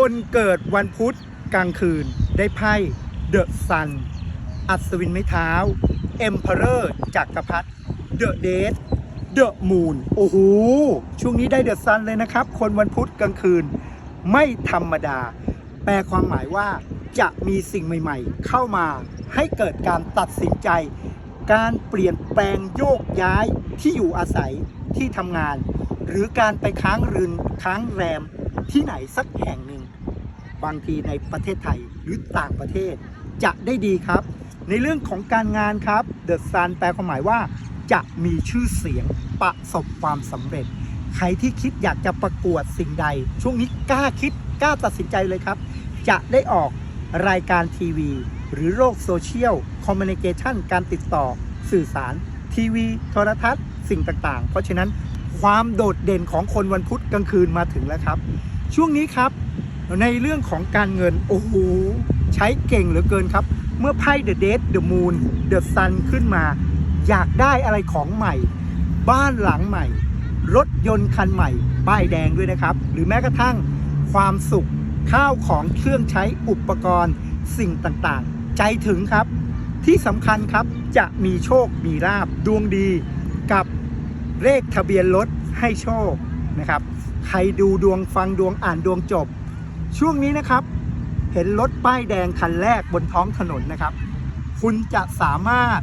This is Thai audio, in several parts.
คนเกิดวันพุธกลางคืนได้ไพ่เดอะซัน อัศวินไม้เท้า เอ็มเพอเรอร์จักรพรรดิเดอะเดทเดอะมูนโอ้โห ช่วงนี้ได้เดอะซันเลยนะครับ คนวันพุธกลางคืนไม่ธรรมดา แปลความหมายว่าจะมีสิ่งใหม่ๆ เข้ามาให้เกิดการตัดสินใจ การเปลี่ยนแปลงโยกย้ายที่อยู่อาศัยที่ทำงาน หรือการไปค้างรืนค้างแรมที่ไหนสักแห่งหนึ่ง บางทีในประเทศไทยหรือต่างประเทศ จะได้ดีครับ ในเรื่องของการงานครับเดอะซันแปลความหมายว่า จะมีชื่อเสียงประสบความสำเร็จ ใครที่คิดอยากจะประกวดสิ่งใด ช่วงนี้กล้าคิดกล้าตัดสินใจเลยครับ จะได้ออกรายการทีวี หรือโลกโซเชียลคอมมิ n นิเคชันการติดต่อสื่อสาร ทีวี โทรทัศน์ สิ่งต่างๆ เพราะฉะนั้นความโดดเด่นของคนวันพุธกลางคืนมาถึงแล้วครับ ช่วงนี้ครับ ในเรื่องของการเงิน โอ้โห ใช้เก่งเหลือเกินครับ เมื่อไพ่ The Date The Moon The Sun ขึ้นมา อยากได้อะไรของใหม่ บ้านหลังใหม่ รถยนต์คันใหม่ ป้ายแดงด้วยนะครับ หรือแม้กระทั่งความสุขข้าวของเครื่องใช้อุปกรณ์สิ่งต่างๆ ใจถึงครับ ที่สำคัญครับจะมีโชคมีลาบดวงดีกับเลขทะเบียนรถให้โชคนะครับ ใครดูดวงฟังดวงอ่านดวงจบ ช่วงนี้นะครับ เห็นรถป้ายแดงคันแรกบนท้องถนนนะครับ คุณจะสามารถ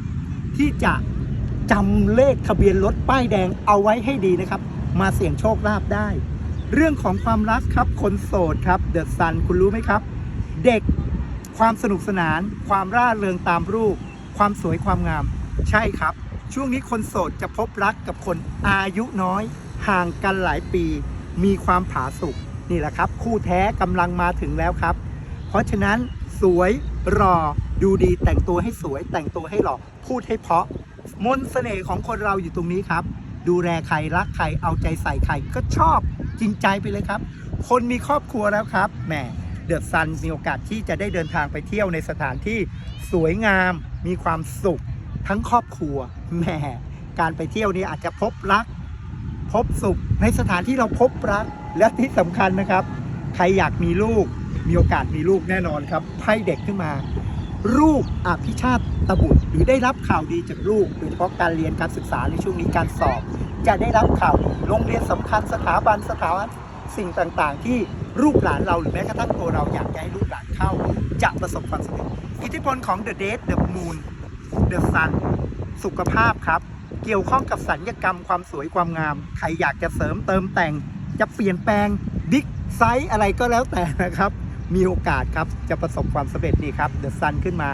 ที่จะจำเลขทะเบียนรถป้ายแดงเอาไว้ให้ดีนะครับ มาเสี่ยงโชคลาภได้ เรื่องของความรักครับ คนโสดครับเดอะซันคุณรู้ไหมครับ เด็กความสนุกสนาน ความร่าเริงตามรูป ความสวยความงาม ใช่ครับ ช่วงนี้คนโสดจะพบรักกับคนอายุน้อย ห่างกันหลายปี มีความผาสุก นี่แหละครับ คู่แท้กำลังมาถึงแล้วครับ เพราะฉะนั้นสวยรอดูดีแต่งตัวให้สวยแต่งตัวให้หล่อพูดให้เพาะ มนต์เสน่ห์ของคนเราอยู่ตรงนี้ครับ ดูแลใครรักใครเอาใจใส่ใครก็ชอบจริงใจไปเลยครับ คนมีครอบครัวแล้วครับแหมเดือดซันมีโอกาสที่จะได้เดินทางไปเที่ยวในสถานที่สวยงาม มีความสุข ทั้งครอบครัวแหมการไปเที่ยวนี้อาจจะพบรัก พบสุขในสถานที่เราพบรัก และที่สำคัญนะครับ ใครอยากมีลูกมีโอกาสมีลูกแน่นอนครับไพ่เด็กขึ้นมาลูกอภิชาติตบุตร หรือได้รับข่าวดีจากลูกโดยเฉพาะการเรียนการศึกษาในช่วงนี้การสอบ จะได้รับข่าวดีโรงเรียนสำคัญสถาบันสถาบันสิ่งต่างๆ ที่ลูกหลานเราหรือแม้กระทั่งตัวเราอยากจะให้ลูกหลานเข้า จะประสบความสำเร็จอิทธิพลของ The Date The Moon The Sun สุขภาพครับ เกี่ยวข้องกับสัญญกรรมความสวยความงาม ใครอยากจะเสริมเติมแต่ง จะเปลี่ยนแปลงบิ๊กไซส์อะไรก็แล้วแต่นะครับ มีโอกาสครับจะประสบความสำเร็จนี่ครับเดอะซันขึ้นมา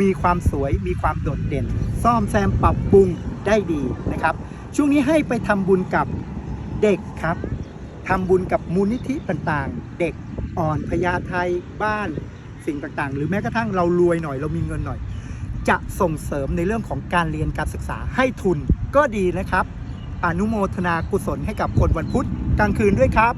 มีความสวยมีความโดดเด่น ซ่อมแซมปรับปรุงได้ดีนะครับ ช่วงนี้ให้ไปทำบุญกับเด็กครับทำบุญกับมูลนิธิต่างๆ เด็กอ่อนพญาไทบ้านสิ่งต่างๆ หรือแม้กระทั่งเรารวยหน่อยเรามีเงินหน่อย จะส่งเสริมในเรื่องของการเรียนการศึกษาให้ทุนก็ดีนะครับ อนุโมทนากุศลให้กับคนวันพุธกลางคืนด้วยครับ